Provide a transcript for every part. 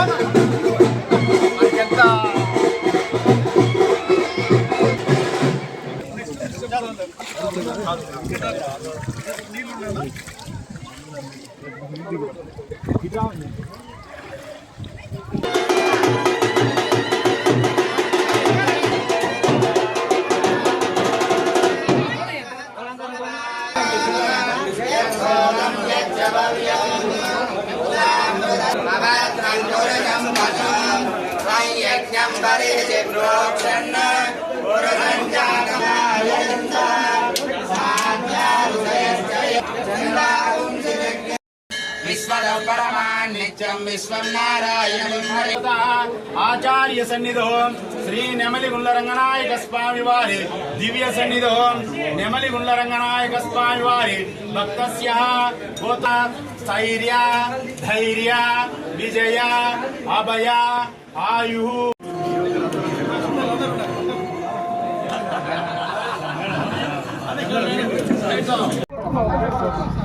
మనకెంత भद्रङ्गुरजम् पशुम् मयज्ञम् परिति प्रोक्षन् गुरुसञ्जातमायन्त విశ్వరపరమాన్నిత్యం విశ్వం నారాయణం హరి ఆచార్య సన్నిధో శ్రీ నెమలి గుండ్లరంగనాయక స్వామి వారి దివ్య సన్నిధో నెమలి గుండ్లరంగనాయక స్వామి వారి భక్తస్య భూత స్థైర్య ధైర్య విజయ అభయ ఆయు ఉమామహేశ్వర్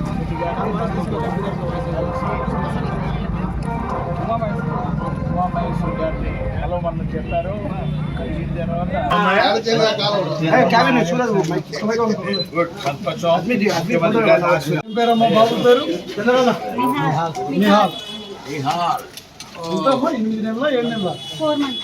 కలవమని చెప్పారు. కలిగిన తర్వాత? ఎనిమిది నెలల ఏడు నెలల? Four months.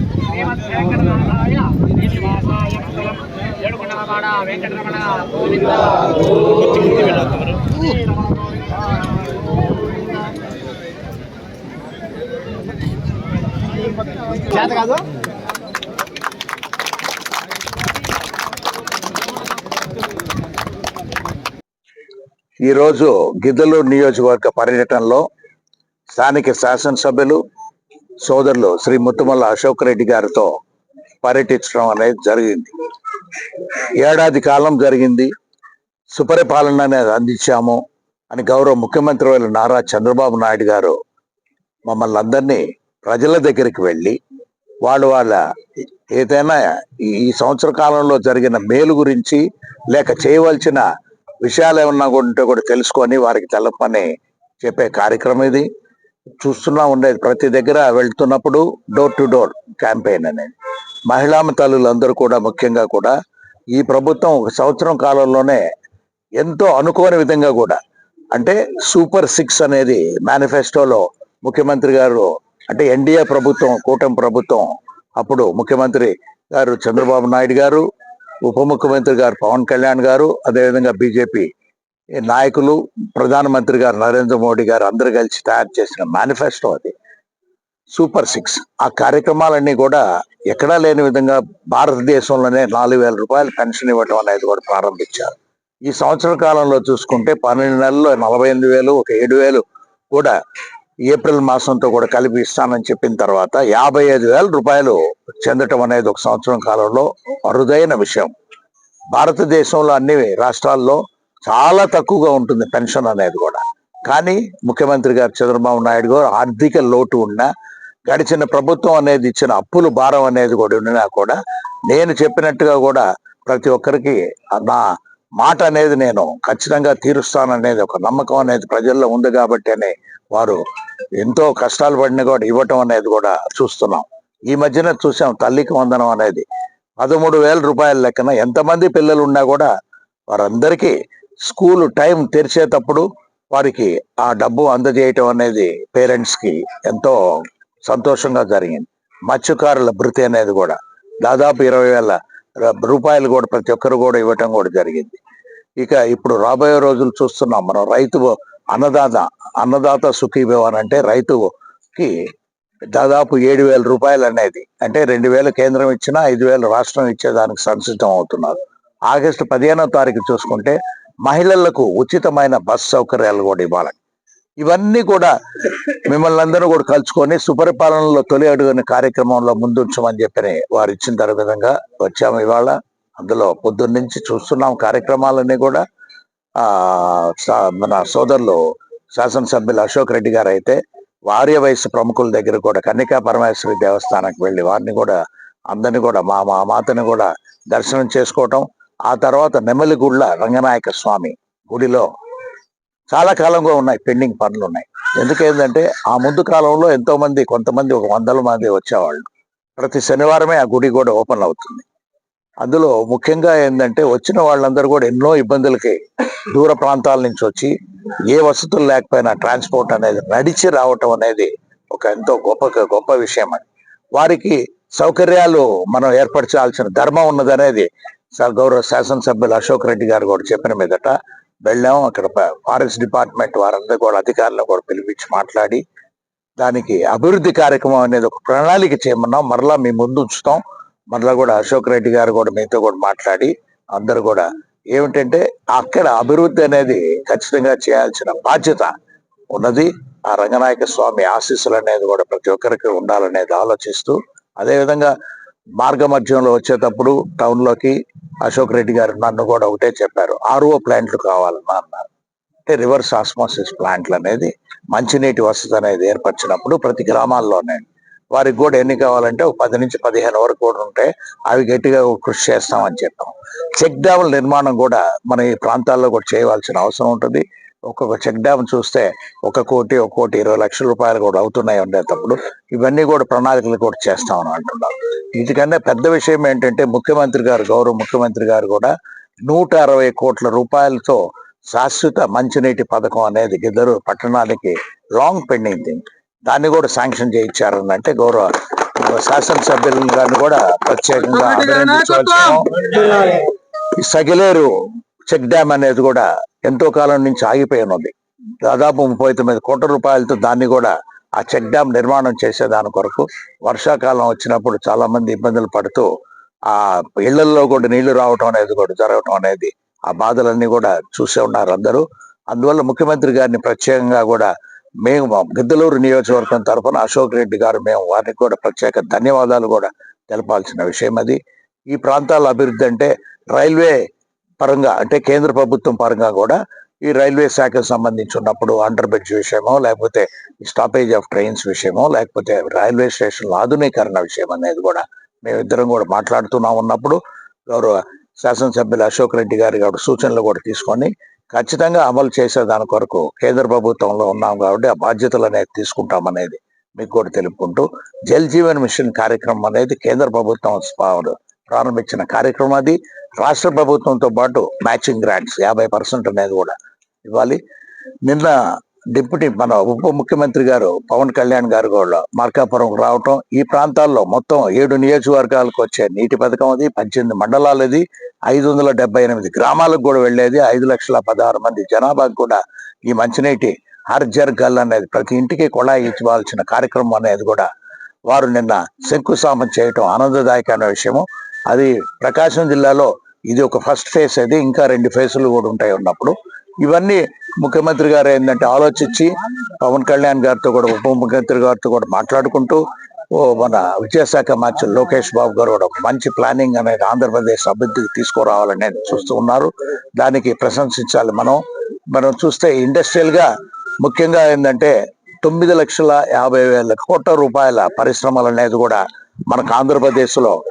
వెంకటరమణ గోవింద చేత కాదు ఈరోజు గిద్దలూరు నియోజకవర్గ పర్యటనలో స్థానిక శాసనసభ్యులు సోదరులు శ్రీ ముత్తుమల్ల అశోక్ రెడ్డి గారితో పర్యటించడం అనేది జరిగింది. ఏడాది కాలం జరిగింది. సుపరిపాలన అనేది అందించాము అని గౌరవ ముఖ్యమంత్రి వారు నారా చంద్రబాబు నాయుడు గారు మమ్మల్ని అందరినీ ప్రజల దగ్గరికి వెళ్ళి వాళ్ళు వాళ్ళ ఏదైనా ఈ- ఈ సంవత్సర కాలంలో జరిగిన మేలు గురించి లేక చేయవలసిన విషయాలు ఏమన్నా ఉంటే కూడా తెలుసుకొని వారికి తెలపని చెప్పే కార్యక్రమం ఇది. చూస్తున్నా ఉండేది ప్రతి దగ్గర వెళ్తున్నప్పుడు డోర్ టు డోర్ క్యాంపెయిన్ అనేది. మహిళా తల్లులందరూ కూడా ముఖ్యంగా కూడా ఈ ప్రభుత్వం ఒక సంవత్సరం కాలంలోనే ఎంతో అనుకోని విధంగా కూడా అంటే సూపర్ సిక్స్ అనేది మేనిఫెస్టోలో ముఖ్యమంత్రి గారు అంటే ఎన్డీఏ ప్రభుత్వం కూటమి ప్రభుత్వం అప్పుడు ముఖ్యమంత్రి గారు చంద్రబాబు నాయుడు గారు ఉప ముఖ్యమంత్రి గారు పవన్ కళ్యాణ్ గారు అదేవిధంగా బీజేపీ నాయకులు ప్రధానమంత్రి గారు నరేంద్ర మోడీ గారు అందరూ కలిసి తయారు చేసిన మేనిఫెస్టో అది. Super six. ఆ కార్యక్రమాలన్నీ కూడా ఎక్కడా లేని విధంగా భారతదేశంలోనే నాలుగు వేల రూపాయలు పెన్షన్ ఇవ్వడం అనేది కూడా ప్రారంభించారు. ఈ సంవత్సర కాలంలో చూసుకుంటే పన్నెండు నెలల్లో నలభై ఎనిమిది వేలు ఒక ఏడు వేలు కూడా ఏప్రిల్ మాసంతో కూడా కలిపి ఇస్తానని చెప్పిన తర్వాత యాభై ఐదు వేల రూపాయలు చెందటం అనేది ఒక సంవత్సరం కాలంలో అరుదైన విషయం. భారతదేశంలో అన్ని రాష్ట్రాల్లో చాలా తక్కువగా ఉంటుంది పెన్షన్ అనేది కూడా. కానీ ముఖ్యమంత్రి గారు చంద్రబాబు నాయుడు గారు ఆర్థిక లోటు ఉన్నా గడిచిన ప్రభుత్వం అనేది ఇచ్చిన అప్పులు భారం అనేది కూడా ఉన్నా కూడా నేను చెప్పినట్టుగా కూడా ప్రతి ఒక్కరికి నా మాట అనేది నేను ఖచ్చితంగా తీరుస్తాననేది ఒక నమ్మకం అనేది ప్రజల్లో ఉంది కాబట్టి అని వారు ఎంతో కష్టాలు పడిన కూడా ఇవ్వటం అనేది కూడా చూస్తున్నాం. ఈ మధ్యన చూసాం తల్లికి వందనం అనేది. పదమూడు వేల రూపాయల లెక్కన ఎంతమంది పిల్లలు ఉన్నా కూడా వారందరికీ స్కూల్ టైం తెరిచేటప్పుడు వారికి ఆ డబ్బు అందజేయటం అనేది పేరెంట్స్కి ఎంతో సంతోషంగా జరిగింది. మత్స్యకారుల భృతి అనేది కూడా. దాదాపు ఇరవై వేల రూపాయలు కూడా ప్రతి ఒక్కరు కూడా ఇవ్వటం కూడా జరిగింది. ఇక ఇప్పుడు రాబోయే రోజులు చూస్తున్నాం మనం. రైతు అన్నదాత అన్నదాత సుఖీభవ అని అంటే రైతుకి దాదాపు ఏడు వేల రూపాయలు అనేది. అంటే రెండు వేలు కేంద్రం ఇచ్చినా ఐదు వేలు రాష్ట్రం ఇచ్చేదానికి సంసిద్ధం అవుతున్నారు. ఆగస్టు పదిహేనో తారీఖు చూసుకుంటే మహిళలకు ఉచితమైన బస్ సౌకర్యాలు కూడా ఇవ్వాలని ఇవన్నీ కూడా మిమ్మల్ని అందరూ కూడా కలుసుకొని సుపరిపాలనలో తొలి అడుగుని కార్యక్రమంలో ముందుంచమని చెప్పని వారు ఇచ్చిన తర విధంగా వచ్చాము ఇవాళ. అందులో పొద్దున్న నుంచి చూస్తున్నాం కార్యక్రమాలన్నీ కూడా. సా- మన సోదరులు శాసనసభ్యులు అశోక్ రెడ్డి గారు అయితే వార్య వయసు ప్రముఖుల దగ్గర కూడా కన్నికా పరమేశ్వరి దేవస్థానానికి వెళ్ళి వారిని కూడా అందరిని కూడా మా మా మాతని కూడా దర్శనం చేసుకోవటం ఆ తర్వాత నెమలిగుళ్ళ రంగనాయక స్వామి గుడిలో చాలా కాలంగా ఉన్నాయి పెండింగ్ పనులు ఉన్నాయి. ఎందుకేంటంటే ఆ ముందు కాలంలో ఎంతో మంది కొంతమంది ఒక వందల మంది వచ్చేవాళ్ళు. ప్రతి శనివారమే ఆ గుడి కూడా ఓపెన్ అవుతుంది. అందులో ముఖ్యంగా ఏంటంటే వచ్చిన వాళ్ళందరూ కూడా ఎన్నో ఇబ్బందులకి దూర ప్రాంతాల నుంచి వచ్చి ఏ వసతులు లేకపోయినా ట్రాన్స్పోర్ట్ అనేది నడిచి రావటం అనేది ఒక ఎంతో గొప్ప గొప్ప విషయం అని వారికి సౌకర్యాలు మనం ఏర్పరచాల్సిన ధర్మం ఉన్నదనేది గౌరవ శాసనసభ్యులు అశోక్ రెడ్డి గారు కూడా చెప్పిన మీదట వెళ్ళాం. అక్కడ ఫారెస్ట్ డిపార్ట్మెంట్ వారందరూ కూడా అధికారులను కూడా పిలిపించి మాట్లాడి దానికి అభివృద్ధి కార్యక్రమం అనేది ఒక ప్రణాళిక చేయమన్నాం. మరలా మీ ముందు ఉంచుతాం. మరలా కూడా అశోక్ రెడ్డి గారు కూడా మీతో కూడా మాట్లాడి అందరూ కూడా ఏమిటంటే అక్కడ అభివృద్ధి అనేది ఖచ్చితంగా చేయాల్సిన బాధ్యత ఉన్నది. ఆ రంగనాయక స్వామి ఆశీస్సులు అనేది కూడా ప్రతి ఒక్కరికి ఉండాలనేది ఆలోచిస్తూ అదేవిధంగా మార్గమధ్యంలో వచ్చేటప్పుడు టౌన్లోకి అశోక్ రెడ్డి గారు నన్ను కూడా ఒకటే చెప్పారు. ఆర్ఓ ప్లాంట్లు కావాలన్నా అన్నారు. అంటే రివర్స్ ఆస్మాసిస్ ప్లాంట్లు అనేది మంచినీటి వసతి అనేది ఏర్పరిచినప్పుడు ప్రతి గ్రామాల్లోనే. వారికి కూడా ఎన్ని కావాలంటే ఒక పది నుంచి పదిహేను వరకు కూడా ఉంటే అవి గట్టిగా కృషి చేస్తామని చెప్పాం. చెక్ డ్యాముల నిర్మాణం కూడా మన ఈ ప్రాంతాల్లో కూడా చేయవలసిన అవసరం ఉంటుంది. ఒక్కొక్క చెక్ డ్యామ్ చూస్తే ఒక కోటి ఒక కోటి ఇరవై లక్షల రూపాయలు కూడా అవుతున్నాయి ఉండేటప్పుడు ఇవన్నీ కూడా ప్రణాళికలు కూడా చేస్తామని అంటున్నారు. వీటికన్నా పెద్ద విషయం ఏంటంటే ముఖ్యమంత్రి గారు గౌరవ ముఖ్యమంత్రి గారు కూడా నూట అరవై కోట్ల రూపాయలతో శాశ్వత మంచినీటి పథకం అనేది గిద్దరు పట్టణానికి లాంగ్ పెండింగ్ థింగ్ దాన్ని కూడా శాంక్షన్ చేయించారని అంటే గౌరవ శాసనసభ్యులు గారిని కూడా ప్రత్యేకంగా అభినందించవలసిన సగిలేరు చెక్ డ్యామ్ అనేది కూడా ఎంతో కాలం నుంచి ఆగిపోయి ఉన్నది దాదాపు ముప్పై తొమ్మిది కోట్ల రూపాయలతో దాన్ని కూడా ఆ చెక్ డ్యామ్ నిర్మాణం చేసేదాని కొరకు వర్షాకాలం వచ్చినప్పుడు చాలా మంది ఇబ్బందులు పడుతూ ఆ ఇళ్ళలో కూడా నీళ్ళు రావటం అనేది కూడా జరగటం అనేది ఆ బాధలన్నీ కూడా చూసే ఉన్నారు అందరూ. అందువల్ల ముఖ్యమంత్రి గారిని ప్రత్యేకంగా కూడా మేము గిద్దలూరు నియోజకవర్గం తరఫున అశోక్ రెడ్డి గారు మేము వారికి కూడా ప్రత్యేక ధన్యవాదాలు కూడా తెలపాల్సిన విషయం అది. ఈ ప్రాంతాల అభివృద్ధి అంటే రైల్వే పరంగా అంటే కేంద్ర ప్రభుత్వం పరంగా కూడా ఈ రైల్వే శాఖకు సంబంధించి ఉన్నప్పుడు అండర్ బ్రిడ్జ్ విషయమో లేకపోతే స్టాపేజ్ ఆఫ్ ట్రైన్స్ విషయమో లేకపోతే రైల్వే స్టేషన్ల ఆధునీకరణ విషయం అనేది కూడా మేమిద్దరం కూడా మాట్లాడుతున్నాం ఉన్నప్పుడు గౌరవ శాసనసభ్యులు అశోక్ రెడ్డి గారి సూచనలు కూడా తీసుకొని ఖచ్చితంగా అమలు చేసే దాని కొరకు కేంద్ర ప్రభుత్వంలో ఉన్నాం కాబట్టి ఆ బాధ్యతలు అనేది తీసుకుంటాం అనేది మీకు కూడా తెలుపుకుంటూ జల్ జీవన్ మిషన్ కార్యక్రమం అనేది కేంద్ర ప్రభుత్వం ప్రారంభించిన కార్యక్రమం అది. రాష్ట్ర ప్రభుత్వంతో పాటు మ్యాచింగ్ గ్రాంట్స్ యాభై పర్సెంట్ అనేది కూడా ఇవ్వాలి. నిన్న డిప్యూటీ మన ఉప ముఖ్యమంత్రి గారు పవన్ కళ్యాణ్ గారు కూడా మార్కాపురం రావటం. ఈ ప్రాంతాల్లో మొత్తం ఏడు నియోజకవర్గాలకు వచ్చే నీటి పథకం అది పద్దెనిమిది మండలాలు ఐదు వందల డెబ్బై ఎనిమిది గ్రామాలకు కూడా వెళ్ళేది. ఐదు లక్షల పదహారు మంది జనాభాకు కూడా ఈ మంచినీటి హర్ జర్ గల్ అనేది ప్రతి ఇంటికి కుళాయి ఇవ్వాల్సిన కార్యక్రమం అనేది కూడా వారు నిన్న శంకుస్థాపన చేయటం ఆనందదాయకమైన విషయము. అది ప్రకాశం జిల్లాలో ఇది ఒక ఫస్ట్ ఫేజ్ అది ఇంకా రెండు ఫేజులు కూడా ఉంటాయి ఉన్నప్పుడు. ఇవన్నీ ముఖ్యమంత్రి గారు ఏంటంటే ఆలోచించి పవన్ కళ్యాణ్ గారితో కూడా ఉప ముఖ్యమంత్రి గారితో కూడా మాట్లాడుకుంటూ ఓ మన విద్యాశాఖ మంత్రి లోకేష్ బాబు గారు కూడా ఒక మంచి ప్లానింగ్ అనేది ఆంధ్రప్రదేశ్ అభివృద్ధికి తీసుకురావాలని చూస్తూ ఉన్నారు. దానికి ప్రశంసించాలి మనం. మనం చూస్తే ఇండస్ట్రియల్గా ముఖ్యంగా ఏంటంటే తొమ్మిది లక్షల యాభై వేల కోట్ల రూపాయల పరిశ్రమలు అనేది కూడా మనకు ఆంధ్రప్రదేశ్లో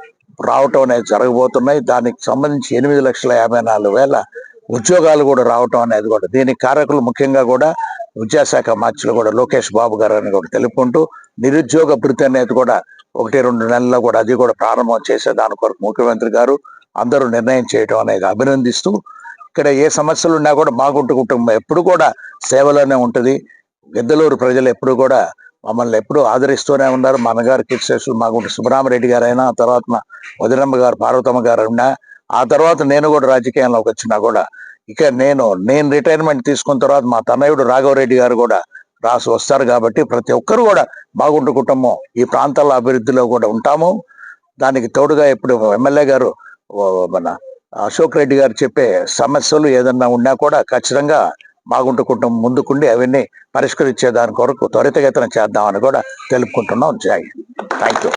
రావటం అనేది జరగబోతున్నాయి. దానికి సంబంధించి ఎనిమిది లక్షల యాభై నాలుగు వేల ఉద్యోగాలు కూడా రావటం అనేది కూడా దీనికి కారకులు ముఖ్యంగా కూడా విద్యాశాఖ మార్చులు కూడా లోకేష్ బాబు గారు అని కూడా తెలుపుకుంటూ నిరుద్యోగ భృతి అనేది కూడా ఒకటి రెండు నెలల్లో కూడా అది కూడా ప్రారంభం చేసే దాని కొరకు ముఖ్యమంత్రి గారు అందరూ నిర్ణయం చేయటం అనేది అభినందిస్తూ ఇక్కడ ఏ సమస్యలు ఉన్నా కూడా మాగుంటు కుటుంబం ఎప్పుడు కూడా సేవలోనే ఉంటుంది. గిద్దలూరు ప్రజలు ఎప్పుడు కూడా మమ్మల్ని ఎప్పుడూ ఆదరిస్తూనే ఉన్నారు. మా అన్నగారు శిష్యులు మాకు సుబ్రహ్మరెడ్డి గారైనా ఆ తర్వాత వదిరమ్మ గారు పార్వతమ్మ గారు ఉన్నా ఆ తర్వాత నేను కూడా రాజకీయాల్లోకి వచ్చినా కూడా ఇక నేను నేను రిటైర్మెంట్ తీసుకున్న తర్వాత మా తన్నయుడు రాఘవరెడ్డి గారు కూడా రాసి వస్తారు కాబట్టి ప్రతి ఒక్కరు కూడా బాగుంటు కుటుంబం. ఈ ప్రాంతాల అభివృద్ధిలో కూడా ఉంటాము. దానికి తోడుగా ఇప్పుడు ఎమ్మెల్యే గారు మన అశోక్ రెడ్డి గారు చెప్పే సమస్యలు ఏదన్నా ఉన్నా కూడా ఖచ్చితంగా బాగుంటు కుటుంబం ముందుకుండి అవన్నీ పరిష్కరించే దాని కొరకు త్వరితగతిన చేద్దామని కూడా తెలుపుకుంటున్నాం. Joy thank you